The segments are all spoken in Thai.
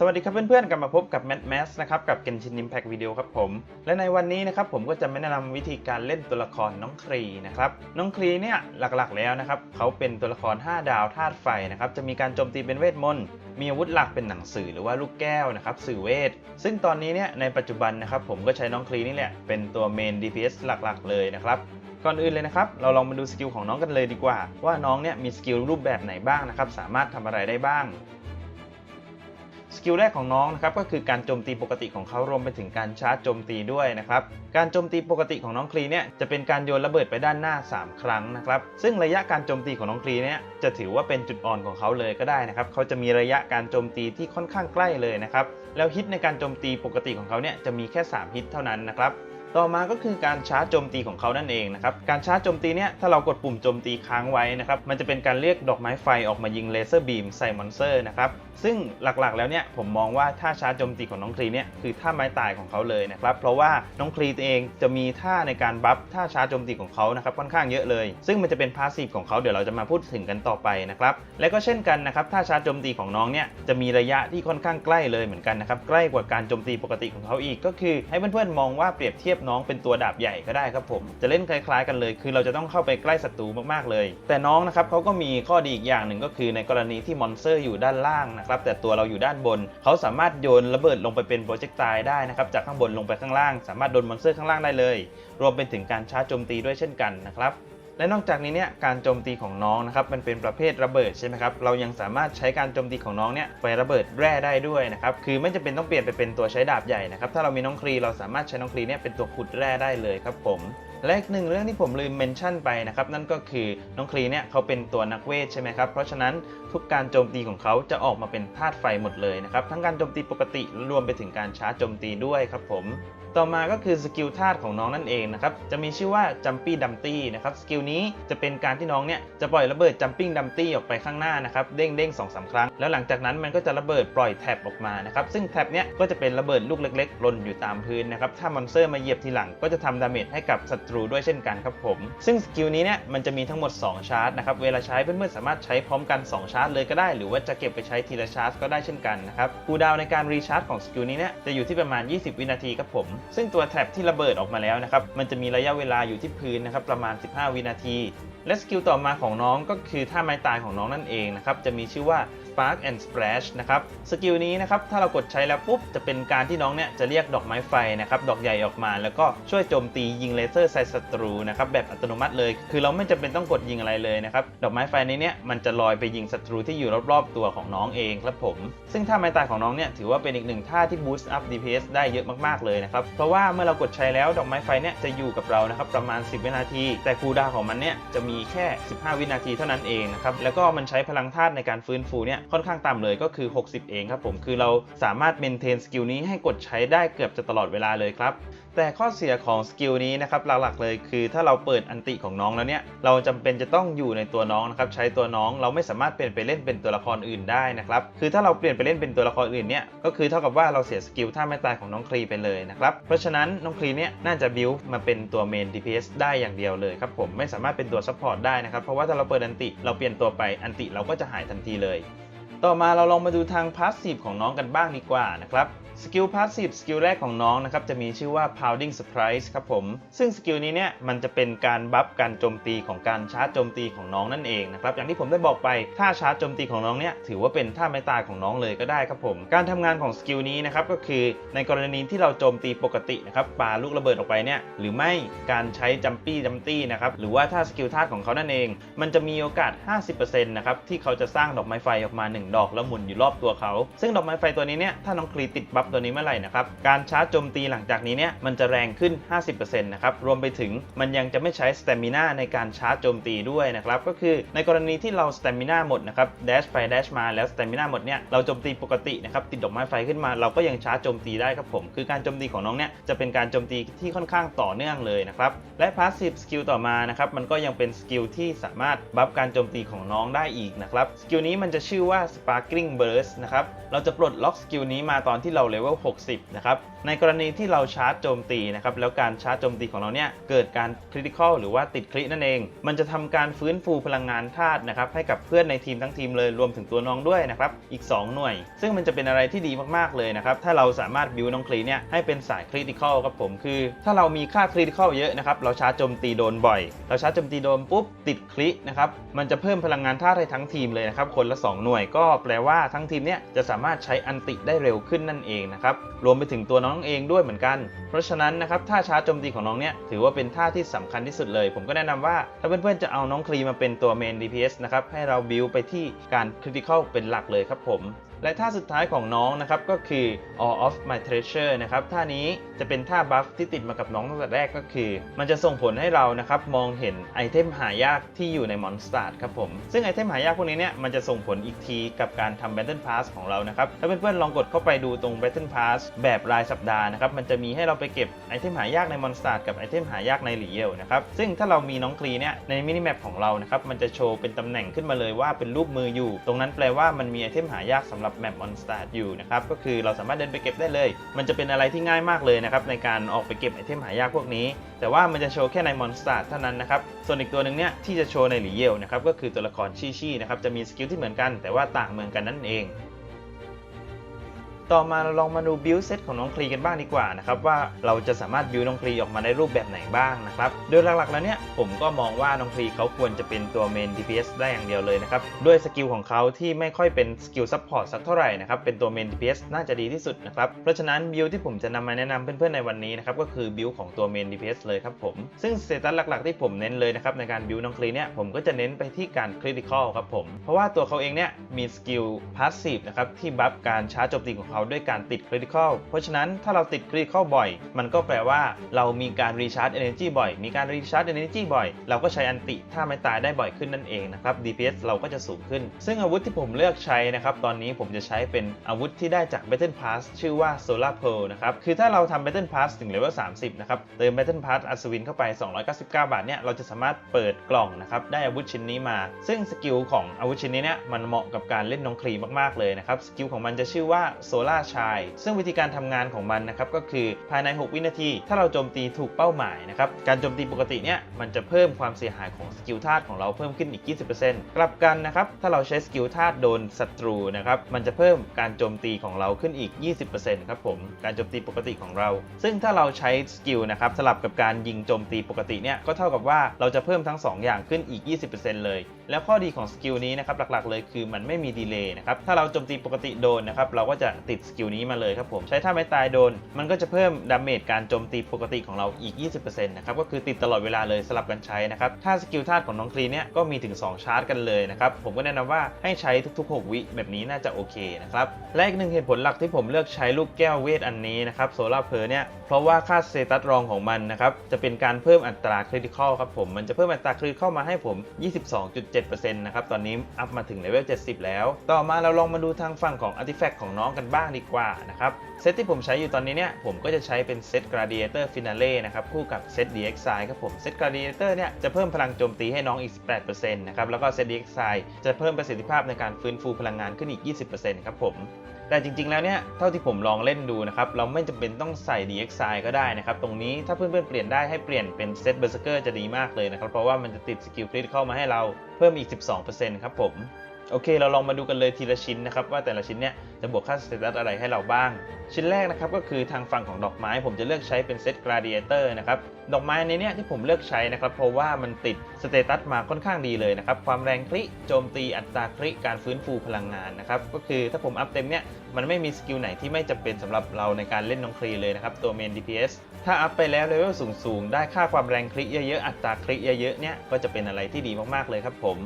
สวัสดีครับเพื่อนๆ กลับมาพบกับแม d แมสนะครับกับ Genshin Impact Video ครับผม และในวันนี้นะครับผมก็จะมาแนะนำวิธีการเล่นตัวละครน้องครีนะครับน้องครีเนี่ยหลักๆแล้วนะครับเขาเป็นตัวละคร 5 ดาวธาตุไฟนะครับจะมีการโจมตีเป็นเวทมนต์มีอาวุธหลักเป็นหนังสือหรือว่าลูกแก้วนะครับสื่อเวท ซึ่งตอนนี้เนี่ยในปัจจุบันนะครับผมก็ใช้น้องครีนี่แหละเป็นตัวเมน DPS หลักๆ เลยนะครับก่อนอื่นเลยนะครับ เราลองมาดูสกิลของน้องกันเลยดีกว่า ว่าน้องเนี่ยมีสกิลรูปแบบไหนบ้างนะครับ สามารถทำอะไรได้บ้าง สกิลแรกของน้องนะครับก็คือการโจมตีปกติของเขารวมไปถึงการชาร์จโจมตีด้วยนะครับการโจมตีปกติของน้องคลีเนี่ยจะเป็นการโยนระเบิดไปด้านหน้า 3 ครั้งนะครับซึ่งระยะการโจมตีของน้องคลีเนี่ยจะถือว่าเป็นจุดอ่อนของเขาเลยก็ได้นะครับเขาจะมีระยะการโจมตีที่ค่อนข้างใกล้เลยนะครับแล้วฮิตในการโจมตีปกติของเขาเนี่ยจะมีแค่ 3 ฮิตเท่านั้นนะครับ ต่อมาก็คือการชาร์จโจมตีของเขานั่นเองนะครับ การชาร์จโจมตีเนี่ยถ้าเรากดปุ่มโจมตีค้างไว้นะครับ มันจะเป็นการเรียกดอกไม้ไฟออกมายิงเลเซอร์บีมใส่มอนสเตอร์นะครับ ซึ่งหลักๆแล้วเนี่ยผมมองว่าท่าชาร์จโจมตีของน้องคลีเนี่ยคือท่าไม้ตายของเขาเลยนะครับ เพราะว่าน้องคลีเองจะมีท่าในการบัฟท่าชาร์จโจมตีของเขานะครับค่อนข้างเยอะเลย ซึ่งมันจะเป็นพาสซีฟของเขาเดี๋ยวเราจะมาพูดถึงกันต่อไปนะครับ และก็เช่นกันนะครับท่าชาร์จโจมตีของน้องเนี่ยจะมีระยะที่ค่อนข้างใกล้เลยเหมือนกันนะครับใกล้กว่าการโจมตีปกติของเขาอีกก็คือให้เพื่อนๆมองว่าเปรียบเทียบน้องเป็นตัวดาบใหญ่ก็ได้ครับผม จะเล่นคล้ายๆกันเลย คือเราจะต้องเข้าไปใกล้ศัตรูมากๆเลย แต่น้องนะครับเขาก็มีข้อดีอีกอย่างหนึ่งก็คือในกรณีที่มอนสเตอร์อยู่ด้านล่างนะครับแต่ตัวเราอยู่ด้านบน เขาสามารถโยนระเบิดลงไปเป็นโปรเจกต์ตายได้นะครับจากข้างบนลงไปข้างล่าง สามารถโดนมอนสเตอร์ข้างล่างได้เลย รวมไปถึงการชาร์จโจมตีด้วยเช่นกันนะครับ และนอกจากนี้เนี่ยการโจมตีของน้องนะครับมันเป็นประเภทระเบิดใช่ไหมครับเรายังสามารถใช้การโจมตีของน้องเนี่ยไประเบิดแร่ได้ด้วยนะครับคือไม่จำเป็นต้องเปลี่ยนไปเป็นตัวใช้ดาบใหญ่นะครับถ้าเรามีน้องครีเราสามารถใช้น้องครีเนี่ยเป็นตัวขุดแร่ได้เลยครับผมและอีกหนึ่งเรื่องที่ผมลืมเมนชั่นไปนะครับนั่นก็คือน้องครีเนี่ยเขาเป็นตัวนักเวทใช่ไหมครับเพราะฉะนั้นทุกการโจมตีของเขาจะออกมาเป็นธาตุไฟหมดเลยนะครับ ทั้งการโจมตีปกติรวมไปถึงการชาร์จโจมตีด้วยครับผม ต่อมาก็คือสกิลธาตุของน้องนั่นเองนะครับ จะมีชื่อว่า Jumpy Dumpty นะครับ สกิลนี้จะเป็นการที่น้องเนี่ยจะปล่อยระเบิด Jumping Dumpty ออกไปข้างหน้านะครับ เด้งเด้งสองสาครั้ง แล้วหลังจากนั้นมันก็จะระเบิดปล่อยแท็บออกมานะครับ ซึ่งแท็บเนี้ยก็จะเป็นระเบิดลูกเล็กๆหล่นอยู่ตามพื้นนะครับ ถ้ามอนสเตอร์มาเหยียบทีหลังก็จะทำดาเมจให้กับศัตรูด้วยเช่นกันครับผม ซึ่งสกิลนี้เนี่ยมันจะมีทั้งหมด 2 ชาร์จนะครับ เวลาใช้เพื่อนๆสามารถใช้พร้อมกัน2ชาร์จเลยก็ได้ หรือว่าจะเก็บไปใช้ทีละชาร์จก็ได้เช่นกันนะครับคูดาวในการรีชาร์จของสกิลนี้เนี่ยจะอยู่ที่ประมาณ 20 วินาทีครับผม ซึ่งตัวแท็บที่ระเบิดออกมาแล้วนะครับมันจะมีระยะเวลาอยู่ที่พื้นนะครับประมาณ 15 วินาที และสกิลต่อมาของน้องก็คือท่าไม้ตายของน้องนั่นเองนะครับจะมีชื่อว่า Spark and Splash นะครับสกิลนี้นะครับถ้าเรากดใช้แล้วปุ๊บจะเป็นการที่น้องเนี่ยจะเรียกดอกไม้ไฟนะครับดอกใหญ่ออกมา แล้วก็ช่วยโจมตียิงเลเซอร์ใส่ศัตรูนะครับแบบอัตโนมัติเลย คือเราไม่จำเป็นต้องกดยิงอะไรเลยนะครับดอกไม้ไฟในเนี้ยมันจะลอยไปยิงศัตรูที่อยู่รอบๆตัวของน้องเองครับผม ซึ่งท่าไม้ตายของน้องเนี่ยถือว่าเป็นอีกหนึ่งท่าที่ boost up DPS ได้เยอะมากๆเลยนะครับเพราะว่าเมื่อเรากดใช้แล้วดอกไม้ไฟเนี่ยจะอยู่กับเรานะครับประมาณ 10 วินาที แต่คูดาของมันเนี่ยจะมีแค่ 15 วินาทีเท่านั้นเองนะครับแล้วก็มันใช้พลังธาตุในการฟื้นฟูเนี่ยค่อนข้างต่ำเลยก็คือ 60 เองครับผมคือเราสามารถเมนเทนสกิลนี้ให้กดใช้ได้เกือบจะตลอดเวลาเลยครับแต่ข้อเสียของสกิลนี้นะครับหลักๆเลยคือถ้าเราเปิดอันติของน้องแล้วเนี่ยเราจำเป็นจะต้องอยู่ในตัวน้องนะครับใช้ตัวน้องเราไม่สามารถเปลี่ยนไปเล่นเป็นตัวละครอื่นได้นะครับคือถ้าเราเปลี่ยนไปเล่นเป็นตัวละครอื่นเนี่ยก็คือเท่ากับว่าเราเสียสกิลท่าไม่ตายของน้องครีไปเลยนะครับเพราะฉะนั้นน้องครีเนี่ยน่าจะบิวมาเป็นตัวเมน DPS ได้อย่างเดียวเลยครับผมไม่สามารถเป็นตัวซัพพอร์ตได้นะครับเพราะว่าถ้าเราเปิดอันติเราเปลี่ยนตัวไปอันติเราก็จะหายทันทีเลย ต่อมาเราลองมาดูทางพาสซีฟของน้องกันบ้างดีกว่านะครับสกิลพาสซีฟสกิลแรกของน้องนะครับจะมีชื่อว่า pounding surprise ครับผม ซึ่งสกิลนี้เนี่ยมันจะเป็นการบัฟการโจมตีของการชาร์จโจมตีของน้องนั่นเองนะครับอย่างที่ผมได้บอกไปถ้าชาร์จโจมตีของน้องเนี่ยถือว่าเป็นท่าไม้ตายของน้องเลยก็ได้ครับผม การทำงานของสกิลนี้นะครับก็คือในกรณีที่เราโจมตีปกตินะครับปาลูกระเบิดออกไปเนี่ยหรือไม่การใช้จัมปี้จัมตี้นะครับหรือว่าถ้าสกิลท่าของเขานั่นเอง มันจะมีโอกาส 50%นะครับที่เขาจะสร้างดอกไม้ไฟออกมา 1ดอกแล้วหมุนอยู่รอบตัวเขา ซึ่งดอกไม้ไฟตัวนี้เนี่ยถ้าน้องคลีติดบัฟตัวนี้เมื่อไหร่นะครับการชาร์จโจมตีหลังจากนี้เนี่ยมันจะแรงขึ้น 50%นะครับรวมไปถึงมันยังจะไม่ใช้สเตมิน่าในการชาร์จโจมตีด้วยนะครับก็คือในกรณีที่เราสเตมิน่าหมดนะครับเดชไปเดชมาแล้วสเตมิน่าหมดเนี่ยเราโจมตีปกตินะครับติดดอกไม้ไฟขึ้นมาเราก็ยังชาร์จโจมตีได้ครับผม คือการโจมตีของน้องเนี่ยจะเป็นการโจมตีที่ค่อนข้างต่อเนื่องเลยนะครับและพาสซีฟสกิลต่อมานะครับมันก็ยังเป็นสกิลที่สามารถบัฟการโจมตีของน้องได้อีกนะครับสกิลนี้มันจะชื่อว่า sparkling burst นะครับ เราจะปลดล็อกสกิลนี้มาตอนที่เราเลเวล 60 นะครับในกรณีที่เราชาร์จโจมตีนะครับแล้วการชาร์จโจมตีของเราเนี่ยเกิดการคริติคอลหรือว่าติดคลินั่นเอง มันจะทำการฟื้นฟูพลังงานธาตุนะครับให้กับเพื่อนในทีมทั้งทีมเลยรวมถึงตัวน้องด้วยนะครับอีก 2 หน่วย ซึ่งมันจะเป็นอะไรที่ดีมากๆเลยนะครับถ้าเราสามารถบิวน้องคลีเนี่ยให้เป็นสายคริติคอลครับผมคือ ถ้าเรามีค่าคริติคอลเยอะนะครับเราชาร์จโจมตีโดนบ่อย เราชาร์จโจมตีโดนปุ๊บติดคลินะครับมันจะเพิ่มพลังงานธาตุให้ทั้งทีมเลยนะครับคนละ 2 หน่วยก็แปลว่าทั้งทีมเนี่ยจะสามารถใช้อันติได้เร็วขึ้นนั่นเองนะครับรวมไปถึงตัวน้อง้องเองด้วยเหมือนกัน เพราะฉะนั้นนะครับท่าชาร์จโจมตีของน้องเนี่ยถือว่าเป็นท่าที่สำคัญที่สุดเลย ผมก็แนะนำว่าถ้าเพื่อนๆจะเอาน้องคลีมาเป็นตัวเมน DPS นะครับให้เราบิวไปที่การคริติคอลเป็นหลักเลยครับผม และท่าสุดท้ายของน้องนะครับก็คือ all of my treasure นะครับท่านี้จะเป็นท่าบัฟที่ติดมากับน้องตั้งแต่แรกก็คือ มันจะส่งผลให้เรานะครับมองเห็นไอเทมหายากที่อยู่ในมอนสเตอร์ครับผม ซึ่งไอเทมหายากพวกนี้เนี่ยมันจะส่งผลอีกทีกับการทำ Battle Pass ของเรานะครับ ถ้าเพื่อนๆลองกดเข้าไปดูตรง Battle Pass แบบรายสัปดาห์นะครับมันจะมีให้เราไปเก็บไอเทมหายากในมอนสเตอร์กับไอเทมหายากในหลีเยลนะครับซึ่งถ้าเรามีน้องคลีเนี่ยในมินิแมปของเรานะครับมันจะโชว์เป็นตำแหน่งขึ้นมาเลยว่าเป็นรูปมืออยู่ ตรงนั้นแปลว่ามันมีไอเทมหายากสำหรับแมปมอนสเตอร์อยู่นะครับก็คือเราสามารถเดินไปเก็บได้เลย มันจะเป็นอะไรที่ง่ายมากเลยนะครับในการออกไปเก็บไอเทมหายากพวกนี้ แต่ว่ามันจะโชว์แค่ในมอนสเตอร์เท่านั้นนะครับส่วนอีกตัวหนึ่งเนี่ยที่จะโชว์ในหลีเยลนะครับก็คือตัวละครชีชีนะครับจะมีสกิลที่เหมือนกันแต่ว่าต่างเมืองกันนั่นเอง ต่อมาเราลองมาดูบิลเซตของน้องคลีกันบ้างดีกว่านะครับว่าเราจะสามารถบิลน้องคลีออกมาในรูปแบบไหนบ้างนะครับโดยหลักๆแล้วเนี่ยผมก็มองว่าน้องคลีเขาควรจะเป็นตัวเมน DPS ได้อย่างเดียวเลยนะครับด้วยสกิลของเขาที่ไม่ค่อยเป็นสกิลซัพพอร์ตสักเท่าไหร่นะครับเป็นตัวเมน DPS น่าจะดีที่สุดนะครับเพราะฉะนั้นบิลที่ผมจะนำมาแนะนำเพื่อนๆในวันนี้นะครับก็คือบิลของตัวเมน DPS เลยครับผมซึ่งสเตตัสหลักๆ ที่ผมเน้นเลยนะครับในการบิลน้องคลีเนี่ยผมก็จะเน้นไปที่การคริติคอลครับผมเพราะว่าตัวเขาเองเนี่ยมีสกิลพาสซีฟนะครับที่บัฟการชาร์จโจมตีของเขาด้วยการติด critical เพราะฉะนั้นถ้าเราติด critical บ่อย มันก็แปลว่าเรามีการ recharge energy บ่อย มีการ recharge energy บ่อย เราก็ใช้อันติถ้าไม่ตายได้บ่อยขึ้นนั่นเองนะครับ DPS เราก็จะสูงขึ้น ซึ่งอาวุธที่ผมเลือกใช้นะครับ ตอนนี้ผมจะใช้เป็นอาวุธที่ได้จาก Battle Pass ชื่อว่า Solar Pearl นะครับ คือถ้าเราทำ Battle Pass ถึง level 30 นะครับ เติม Battle Pass อัศวินเข้าไป 299 บาทเนี่ย เราจะสามารถเปิดกล่องนะครับ ได้อาวุธชิ้นนี้มา ซึ่งสกิลของอาวุธชิ้นนี้เนี่ย มันเหมาะกับการเล่นน้องครีมากๆเลยนะครับ สกิลของมันจะชื่อว่า Solar Shine ซึ่งวิธีการทำงานของมันนะครับก็คือภายใน 6 วินาที ถ้าเราโจมตีถูกเป้าหมายนะครับการโจมตีปกติเนี่ยมันจะเพิ่มความเสียหายของสกิลธาตุของเราเพิ่มขึ้นอีก 20%กลับกันนะครับถ้าเราใช้สกิลธาตุโดนศัตรูนะครับมันจะเพิ่มการโจมตีของเราขึ้นอีก 20%ครับผมการโจมตีปกติของเรา ซึ่งถ้าเราใช้สกิลนะครับสลับกับการยิงโจมตีปกติเนี่ยก็เท่ากับว่าเราจะเพิ่มทั้ง 2 อย่างขึ้นอีก 20%เลย แล้วข้อดีของสกิลนี้นะครับหลักๆเลยคือมันไม่มีดีเลย์นะครับถ้าเราโจมตีปกติโดนนะครับเราก็จะติดสกิลนี้มาเลยครับผม ใช้ท่าไม้ตายโดน มันก็จะเพิ่มดาเมจการโจมตีปกติของเราอีก 20%นะครับ ก็คือติดตลอดเวลาเลยสลับกันใช้นะครับ ถ้าสกิลธาตุของน้องคลีเนี่ยก็มีถึง 2 ชาร์จกันเลยนะครับ ผมก็แนะนำว่าให้ใช้ทุก ๆ 6 วิแบบนี้น่าจะโอเคนะครับ และอีกหนึ่งเหตุผลหลักที่ผมเลือกใช้ลูกแก้วเวทอันนี้นะครับโซลาร์เพอร์เนี่ยเพราะว่าค่าสเตตัสรองของมันนะครับจะเป็นการเพิ่มอัตราคริติคอลครับผมมันจะเพิ่มอัตราคริติคอลมาให้ผม 22.7%นะครับตอนนี้อัพมาถึงเลเวล70 แล้ว ต่อมาเราลองมาดูทางฝั่งของอาร์ติแฟกต์ของน้องกันบ้างดีกว่านะครับเซตที่ผมใช้อยู่ตอนนี้เนี่ยผมก็จะใช้เป็นเซต Gladiator Finale นะครับคู่กับเซต DXI ครับผมเซต Gladiator เนี่ยจะเพิ่มพลังโจมตีให้น้องอีก 18%นะครับแล้วก็เซต DXI จะเพิ่มประสิทธิภาพในการฟื้นฟูพลังงานขึ้นอีก 20%ครับผมแต่จริงๆ แล้วเนี่ย เท่าที่ผมลองเล่นดูนะครับ เราไม่จำเป็นต้องใส่ DXI ก็ได้นะครับ ตรงนี้ถ้าเพื่อนๆ เปลี่ยนได้ให้เปลี่ยนเป็นเซต Berserker จะดีมากเลยนะครับ เพราะว่ามันจะติดสกิลคริติคอลมาให้เราเพิ่มอีก 12%ครับผม โอเค เราลองมาดูกันเลยทีละชิ้นนะครับ ว่าแต่ละชิ้นเนี่ยจะบวกค่าสเตตัสอะไรให้เราบ้าง ชิ้นแรกนะครับก็คือทางฝั่งของดอกไม้ ผมจะเลือกใช้เป็นเซต Gladiator นะครับ ดอกไม้ในเนี้ยที่ผมเลือกใช้นะครับ เพราะว่ามันติดสเตตัสมาค่อนข้างดีเลยนะครับ ความแรงคลิโจมตีอัตราคลิการฟื้นฟูพลังงานนะครับ ก็คือถ้าผมอัพเต็มเนี่ยมันไม่มีสกิลไหนที่ไม่จำเป็นสำหรับเราในการเล่นน้องคลีเลยนะครับตัวเมน DPS ถ้าอัพไปแล้วเลเวลสูงๆได้ค่าความแรงคลิเยอะๆอัตราคลิเยอะๆเนี่ยก็จะเป็นอะไรที่ดีมากๆเลยครับผม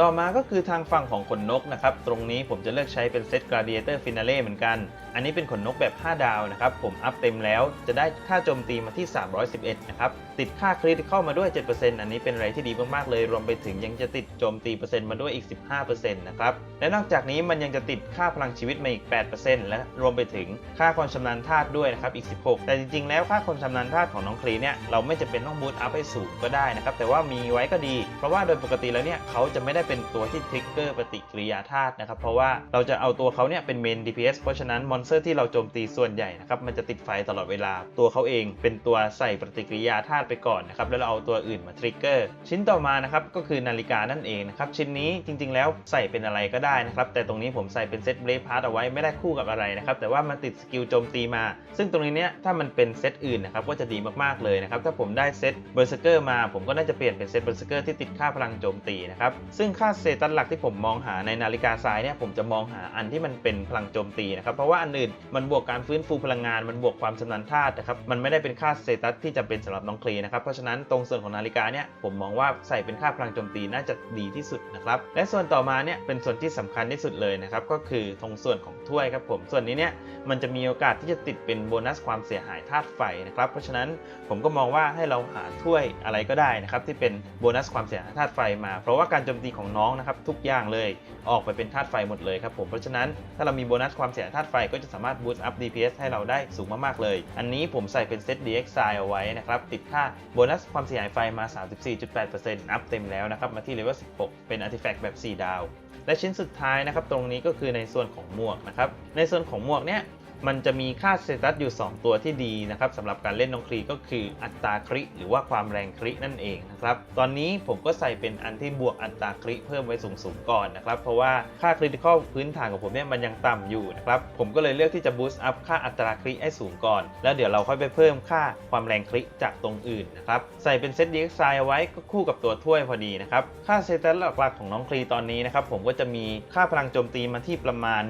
ต่อมาก็คือทางฝั่งของขนนกนะครับ ตรงนี้ผมจะเลือกใช้เป็นเซต Gladiator Finale เหมือนกัน อันนี้เป็นขนนกแบบ 5 ดาวนะครับ ผมอัพเต็มแล้วจะได้ค่าโจมตีมาที่ 311 นะครับ ติดค่าคริติคอลมาด้วย 7%อันนี้เป็นอะไรที่ดีมาก ๆ เลย รวมไปถึงยังจะติดโจมตีเปอร์เซ็นต์มาด้วยอีก 15%นะครับ และนอกจากนี้มันยังจะติดค่าพลังชีวิตมาอีก 8%และรวมไปถึงค่าความชำนาญธาตุด้วยนะครับ อีก 16 แต่จริง ๆ แล้วค่าความชำนาญธาตุของน้องคลีเนี่ยเราไม่จำเป็นต้องบูตอัพให้สูงก็ได้นะครับ แต่ว่ามีไว้ก็ดี เพราะว่าโดยปกติแล้วเนี่ยเขาจะไม่ได้เป็นตัวที่ทริกเกอร์ปฏิกิริยาธาตุนะครับ เพราะว่าเราจะเอาตัวเขาเนี่ยเป็นเมน DPS เพราะฉะนั้นมอนเตอร์ที่เราโจมตีส่วนใหญ่นะครับมันจะติดไฟตลอดเวลา ตัวเขาเองเป็นตัวใส่ปฏิกิริยาธาตุไปก่อนนะครับแล้วเราเอาตัวอื่นมาทริกเกอร์ชิ้นต่อมานะครับก็คือนาฬิกานั่นเองนะครับชิ้นนี้จริงๆ แล้วใส่เป็นอะไรก็ได้นะครับแต่ตรงนี้ผมใส่เป็นเซตเบรฟพาร์ตเอาไว้ไม่ได้คู่กับอะไรนะครับแต่ว่ามันติดสกิลโจมตีมา ซึ่งตรงนี้เนี่ยถ้ามันเป็นเซตอื่นนะครับก็จะดีมากๆเลยนะครับถ้าผมได้เซตเบอร์เซเกอร์มา ผมก็น่าจะเปลี่ยนเป็นเซตเบอร์เซเกอร์ที่ติดค่าพลังโจมตีนะครับซึ่งค่าเซตันหลักที่ผมมองหาในนาฬิกาทรายเนี่ยผมจะมองหาอันที่มันเป็นพลังโจมตีนะครับเพราะว่าอันอื่น มันบวกการฟื้นฟูพลังงาน มันบวกความชำนาญธาตุนะครับ มันไม่ได้เป็นค่าเซตัสที่จำเป็นสำหรับน้องคลีนะครับ เพราะฉะนั้นตรงส่วนของนาฬิกาเนี่ยผมมองว่าใส่เป็นค่าพลังโจมตีน่าจะดีที่สุดนะครับ และส่วนต่อมาเนี่ยเป็นส่วนที่สำคัญที่สุดเลยนะครับ ก็คือตรงส่วนของถ้วยครับผม ส่วนนี้เนี่ยมันจะมีโอกาสที่จะติดเป็นโบนัสความเสียหายธาตุไฟนะครับ เพราะฉะนั้นผมก็มองว่าให้เราหาถ้วยอะไรก็ได้นะครับที่เป็นโบนัสความเสียหายธาตุไฟมา เพราะว่าการโจมตีของน้องนะครับทุกอย่างเลยออกไปเป็นธาตุไฟหมดเลยครับผม เพราะฉะนั้นถ้าเรามีโบนัสความเสียหายธาตุไฟก็จะสามารถบูสต์อัพ DPS ให้เราได้สูงมากๆเลย อันนี้ผมใส่เป็นเซต DXI เอาไว้นะครับ ติดค่าโบนัสความเสียหายไฟมา 34.8%อัพเต็มแล้วนะครับ มาที่เลเวล 16 เป็นอาร์ติแฟกต์แบบ 4 ดาว และชิ้นสุดท้ายนะครับ ตรงนี้ก็คือในส่วนของหมวกนะครับ ในส่วนของหมวกเนี่ย มันจะมีค่าสเตตัสอยู่ 2 ตัวที่ดีนะครับสำหรับการเล่นน้องครีก็คืออัตราคริหรือว่าความแรงครินั่นเองนะครับตอนนี้ผมก็ใส่เป็นอันที่บวกอัตราคริเพิ่มไว้สูงๆก่อนนะครับเพราะว่าค่าคริติคอลพื้นฐานของผมเนี่ยมันยังต่ำอยู่นะครับผมก็เลยเลือกที่จะบูสต์อัพค่าอัตราคริให้สูงก่อน แล้วเดี๋ยวเราค่อยไปเพิ่มค่าความแรงคริจากตรงอื่นนะครับใส่เป็นเซต DXI เอาไว้ก็คู่กับตัวถ้วยพอดีนะครับค่าสเตตัสหลักๆของน้องครีตอนนี้นะครับผมก็จะมีค่าพลังโจมตีมาที่ประมาณ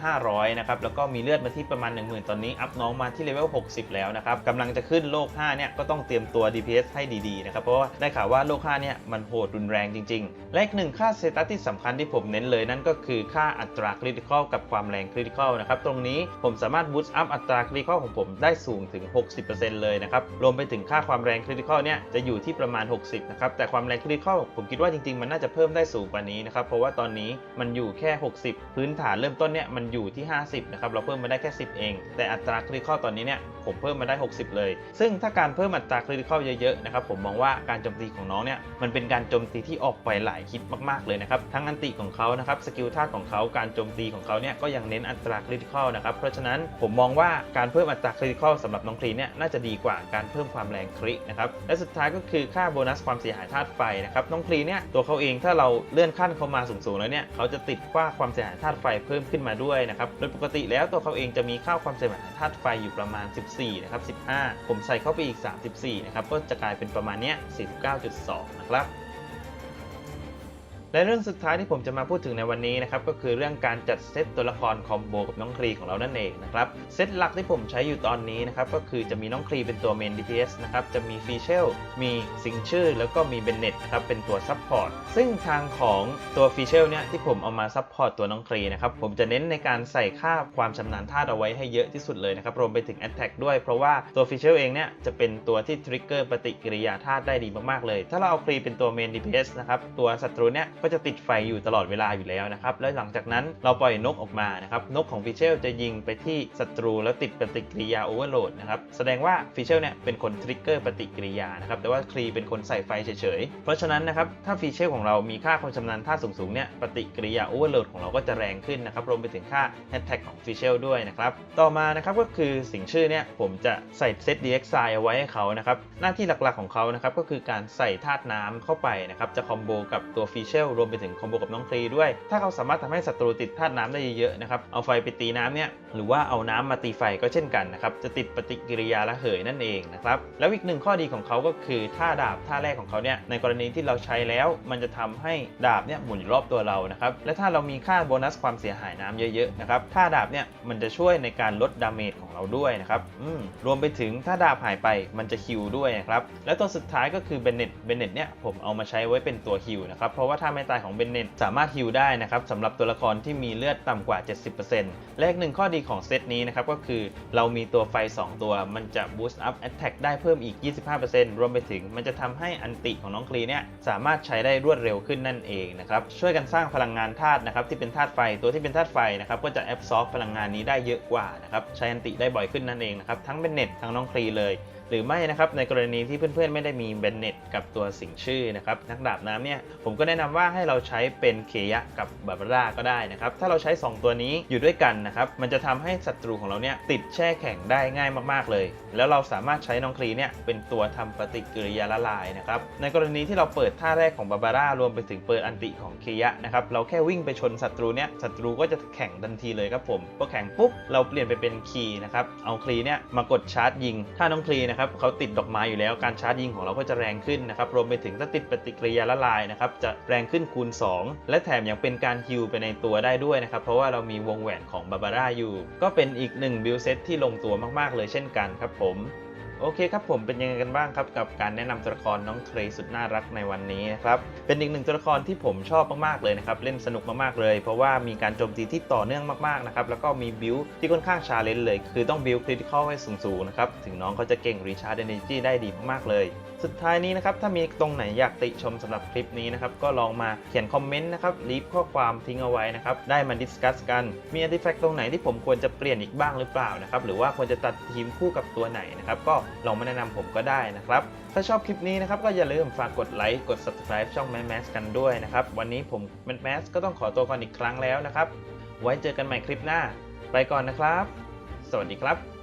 1,500นะครับแล้วก็มีเลือดมาที่ประมาณ 10,000 ตอนนี้ อัพน้องมาที่เลเวล 60 แล้วนะครับกำลังจะขึ้นโลก 5 เนี่ย ก็ต้องเตรียมตัว DPS ให้ดีๆนะครับ เพราะว่าได้ข่าวว่าโลก 5 เนี่ย มันโหดรุนแรงจริงๆ และอีกหนึ่งค่าเตตัสที่สำคัญที่ผมเน้นเลยนั่นก็คือค่าอัตราคริติคอลกับความแรงคริติคอลนะครับ ตรงนี้ผมสามารถบูสต์อัพอัตราคริติคอลของผมได้สูงถึง 60%เลยนะครับ รวมไปถึงค่าความแรงคริติคอลเนี่ยจะอยู่ที่ประมาณ 60 นะครับ แต่ความแรงคริติคอลผมคิดว่าจริงๆ มันน่าจะเพิ่มได้สูงกว่านี้นะครับ เพราะว่าตอนนี้มันอยู่แค่ 60 พื้นฐานเริ่มต้นเนี่ยมันอยู่ที่ 50 นะครับ เราเพิ่มมาได้แค่10 เอง แต่อัตราคริติคอลตอนนี้เนี่ยผมเพิ่มมาได้ 60 เลย ซึ่งถ้าการเพิ่มอัตราคริติคอลเยอะๆนะครับผมมองว่าการโจมตีของน้องเนี่ยมันเป็นการโจมตีที่ออกไปหลายคิดมากๆเลยนะครับทั้งอันติของเขานะครับสกิลท่าของเขาการโจมตีของเขาเนี่ยก็ยังเน้นอัตราคริติคอลนะครับเพราะฉะนั้นผมมองว่าการเพิ่มอัตราคริติคอลสำหรับน้องคลีเนี่ยน่าจะดีกว่าการเพิ่มความแรงครินะครับและสุดท้ายก็คือค่าโบนัสความเสียหายธาตุไฟนะครับน้องคลีเนี่ยตัวเขาเองถ้าเราเลื่อนขั้นเขามาสูงๆแล้วเนี่ยเขาจะติดค่าความเสียหายธาตุไฟเพิ่มขึ้นมาด้วยนะครับโดยปกติแล้วตัวเขาเองจะมีค่าความเสียหายธาตุไฟอยู่ประมาณ 14 นะครับ 15 ผมใส่เข้าไปอีก 34 นะครับ ก็จะกลายเป็นประมาณเนี้ย 49.2 นะครับ และเรื่องสุดท้ายที่ผมจะมาพูดถึงในวันนี้นะครับก็คือเรื่องการจัดเซตตัวละครคอมโบกับน้องคลีของเรานั่นเองนะครับเซตหลักที่ผมใช้อยู่ตอนนี้นะครับก็คือจะมีน้องคลีเป็นตัวเมน DPS นะครับจะมีฟีเชลมีซิงชื่อแล้วก็มีเบนเน็ตนะครับเป็นตัวซับพอร์ตซึ่งทางของตัวฟีเชลเนี่ยที่ผมเอามาซับพอร์ตตัวน้องคลีนะครับผมจะเน้นในการใส่ค่าความชำนาญธาเอาไว้ให้เยอะที่สุดเลยนะครับรวมไปถึง Attack ด้วยเพราะว่าตัวฟีเชลเองเนี่ยจะเป็นตัวที่ทริกเกอร์ปฏิกิริยาธาตุได้ดีมากๆเลย ถ้าเราเอาคลีเป็นตัวเมน DPS นะครับตัวศัตรูเนี่ยก็จะติดไฟอยู่ตลอดเวลาอยู่แล้วนะครับ แล้วหลังจากนั้นเราปล่อยนกออกมานะครับ นกของฟิเชลจะยิงไปที่ศัตรูแล้วติดปฏิกิริยาโอเวอร์โหลดนะครับ แสดงว่าฟิเชลเนี่ยเป็นคนทริกเกอร์ปฏิกิริยานะครับ แต่ว่าคลีเป็นคนใส่ไฟเฉยๆ เพราะฉะนั้นนะครับ ถ้าฟิเชลของเรามีค่าความชำนาญท่าสูงๆเนี่ย ปฏิกิริยาโอเวอร์โหลดของเราก็จะแรงขึ้นนะครับ รวมไปถึงค่าแฮชแท็กของฟิเชลด้วยนะครับ ต่อมานะครับก็คือสิ่งชื่อเนี่ยผมจะใส่เซต DXI เอาไว้ให้เขานะครับ หน้าที่หลักๆของเขานะครับก็คือการใส่ธาตุน้ำเข้าไปนะครับ จะคอมโบกับตัวฟิเชลรวมไปถึงคอมโบกับน้องคลีด้วย ถ้าเขาสามารถทำให้ศัตรูติดธาตุน้ำได้เยอะๆนะครับ เอาไฟไปตีน้ำเนี่ย หรือว่าเอาน้ำมาตีไฟก็เช่นกันนะครับ จะติดปฏิกิริยาระเหยนั่นเองนะครับ แล้วอีกหนึ่งข้อดีของเขาก็คือท่าดาบท่าแรกของเขาเนี่ย ในกรณีที่เราใช้แล้ว มันจะทำให้ดาบเนี่ยหมุนรอบตัวเรานะครับ และถ้าเรามีค่าโบนัสความเสียหายน้ำเยอะๆนะครับ ท่าดาบเนี่ยมันจะช่วยในการลดดาเมจของเราด้วยนะครับอืมรวมไปถึงถ้าดาบหายไปมันจะฮิวด้วยนะครับ และตัวสุดท้ายก็คือเบนเน็ต เบนเน็ตเนี่ยผมเอามาใช้ไว้เป็นตัวฮิวนะครับ เพราะว่าถ้าไม่ตายของเบนเนตสามารถฮิลได้นะครับสำหรับตัวละครที่มีเลือดต่ำกว่า 70%และอีกหนึ่งข้อดีของเซตนี้นะครับก็คือเรามีตัวไฟ 2 ตัว มันจะ boost up attack ได้เพิ่มอีก 25%รวมไปถึงมันจะทำให้อันติของน้องคลีเนี่ยสามารถใช้ได้รวดเร็วขึ้นนั่นเองนะครับช่วยกันสร้างพลังงานธาตุนะครับที่เป็นธาตุไฟตัวที่เป็นธาตุไฟนะครับก็จะ absorb พลังงานนี้ได้เยอะกว่านะครับใช้อันติได้บ่อยขึ้นนั่นเองนะครับทั้งเบนเนตทั้งน้องคลีเลย หรือไม่นะครับในกรณีที่เพื่อนๆ ไม่ได้มีเบนเน็ตกับตัวสิงชื่อนะครับนักดาบน้ำเนี่ยผมก็แนะนำว่าให้เราใช้เป็นเคยะกับบาบาร่าก็ได้นะครับถ้าเราใช้ 2 ตัวนี้อยู่ด้วยกันนะครับมันจะทำให้ศัตรูของเราเนี่ยติดแช่แข็งได้ง่ายมากๆเลย แล้วเราสามารถใช้น้องคลีเนี่ยเป็นตัวทำปฏิกิริยาละลายนะครับในกรณีที่เราเปิดท่าแรกของบาบาร่ารวมไปถึงเปิดอันติของเคยะนะครับเราแค่วิ่งไปชนศัตรูเนี่ยศัตรูก็จะแข็งทันทีเลยครับผมพอแข็งปุ๊บเราเปลี่ยนไปเป็นคีนะครับเอาคลีเนี่ยมากดชาร์จยิงถ้าน้องคลีนะครับเขาติดดอกไม้อยู่แล้วการชาร์จยิงของเราก็จะแรงขึ้นนะครับรวมไปถึงถ้าติดปฏิกิริยาละลายนะครับจะแรงขึ้นคูณ 2 และแถมยังเป็นการฮิวไปในตัวได้ด้วยนะครับเพราะว่าเรามีวงแหวนของบาบาร่าอยู่ ก็เป็นอีกหนึ่งบิลเซตที่ลงตัวมากๆเลยเช่นกันครับผม โอเคครับผมเป็นยังไงกันบ้างครับกับการแนะนำตัวละครน้องเครสุดน่ารักในวันนี้นะครับเป็นอีกหนึ่งตัวละครที่ผมชอบมากๆเลยนะครับเล่นสนุกมากๆเลย เพราะว่ามีการโจมตีที่ต่อเนื่องมากๆนะครับแล้วก็มีบิวที่ค่อนข้างชาเลนจ์เลย คือต้องบิวคริติคอลให้สูงๆนะครับถึงน้องเขาจะเก่งรีชาร์ดเอเนจีได้ดีมากๆเลย สุดท้ายนี้นะครับถ้ามีตรงไหนอยากติชมสำหรับคลิปนี้นะครับก็ลองมาเขียนคอมเมนต์นะครับลีฟข้อความทิ้งเอาไว้นะครับได้มาดิสคัสกันมีอาร์ติแฟกต์ตรงไหนที่ผมควรจะเปลี่ยนอีกบ้างหรือเปล่านะครับหรือว่าควรจะตัดทีมคู่กับตัวไหนนะครับก็ลองมาแนะนำผมก็ได้นะครับถ้าชอบคลิปนี้นะครับก็อย่าลืมฝากกดไลค์กด subscribe ช่อง m a แมสกันด้วยนะครับวันนี้ผมแมสแมสก็ต้องขอตัวก่อนอีกครั้งแล้วนะครับไว้เจอกันใหม่คลิปหน้า ไปก่อนนะครับ สวัสดีครับ